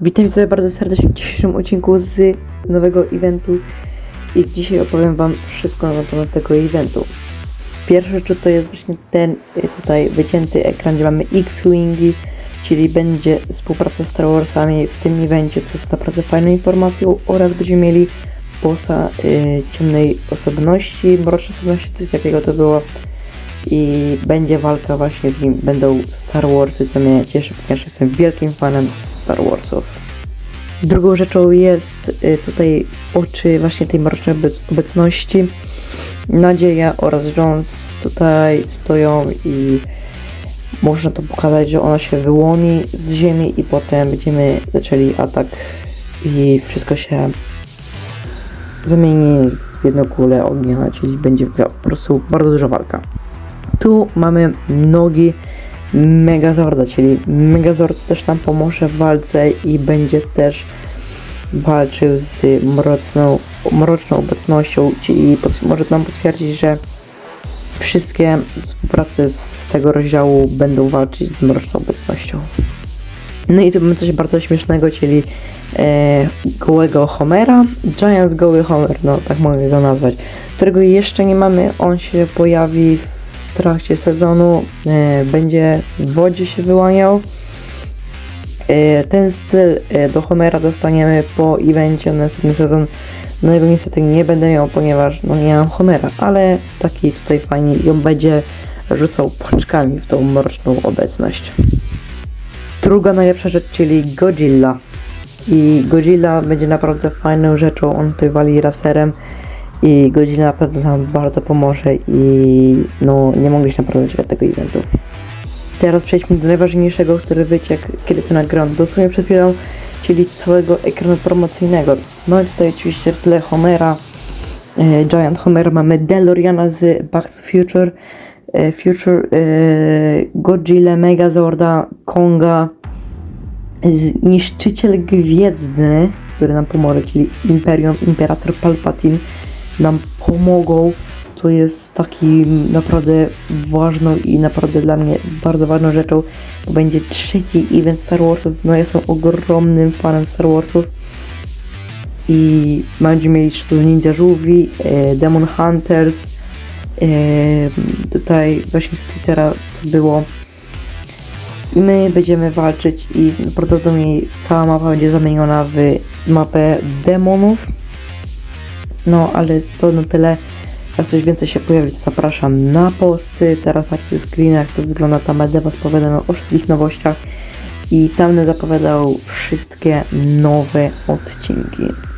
Witam sobie bardzo serdecznie w dzisiejszym odcinku z nowego eventu i dzisiaj opowiem wam wszystko na temat tego eventu. Pierwsza rzecz to jest właśnie ten y, tutaj wycięty ekran, gdzie mamy X-Wingi, czyli będzie współpraca z Star Warsami w tym evencie, co jest naprawdę fajną informacją oraz będziemy mieli bossa y, ciemnej osobności, mrocznej osobności, coś takiego to było i będzie walka właśnie z nim, będą Star Warsy, co mnie cieszy, ponieważ jestem wielkim fanem Star Warsów. Drugą rzeczą jest y, tutaj oczy właśnie tej mrocznej obec- obecności. Nadzieja oraz Jones tutaj stoją i można to pokazać, że ona się wyłoni z ziemi i potem będziemy zaczęli atak i wszystko się zamieni w jedną kulę ognia, czyli będzie po prostu bardzo duża walka. Tu mamy nogi Megazorda, czyli Megazord też nam pomoże w walce i będzie też walczył z mroczną, mroczną obecnością, czyli pod, może nam potwierdzić, że wszystkie współprace z tego rozdziału będą walczyć z mroczną obecnością. No i tu mamy coś bardzo śmiesznego, czyli e, gołego Homera, Giant Goły Homer, no tak mogę go nazwać, którego jeszcze nie mamy, on się pojawi w trakcie sezonu, e, będzie w wodzie się wyłaniał. E, ten styl e, do Homera dostaniemy po evencie na następny sezon. No jego niestety nie będę miał, ponieważ no nie mam Homera, ale taki tutaj fajnie on będzie rzucał pączkami w tą mroczną obecność. Druga najlepsza rzecz, czyli Godzilla. I Godzilla będzie naprawdę fajną rzeczą, on tutaj wali raserem i Godzilla naprawdę nam bardzo pomoże i no nie naprawdę czekać tego eventu. Teraz przejdźmy do najważniejszego, który wyciekł, kiedy to nagrałem, dosłownie przed chwilą, czyli całego ekranu promocyjnego. Mamy tutaj oczywiście w tle Homera, e, Giant Homer, mamy DeLoreana z Back to Future, e, Future, e, Godzilla, Megazorda, Konga, z- Niszczyciel Gwiezdny, który nam pomoże, czyli Imperium, Imperator Palpatine nam pomogą. To jest taki naprawdę ważną i naprawdę dla mnie bardzo ważną rzeczą. To będzie trzeci event Star Warsów. No jestem ogromnym fanem Star Warsów. I będziemy mieli tu Ninja Żółwi, e, Demon Hunters. E, tutaj właśnie z Twittera to było my będziemy walczyć i prawdopodobnie cała mapa będzie zamieniona w mapę demonów. No, ale to na tyle. Jak coś więcej się pojawi, to zapraszam na posty. Teraz na tych screenach to wygląda tam będę was o wszystkich nowościach. I tam będę zapowiadał wszystkie nowe odcinki.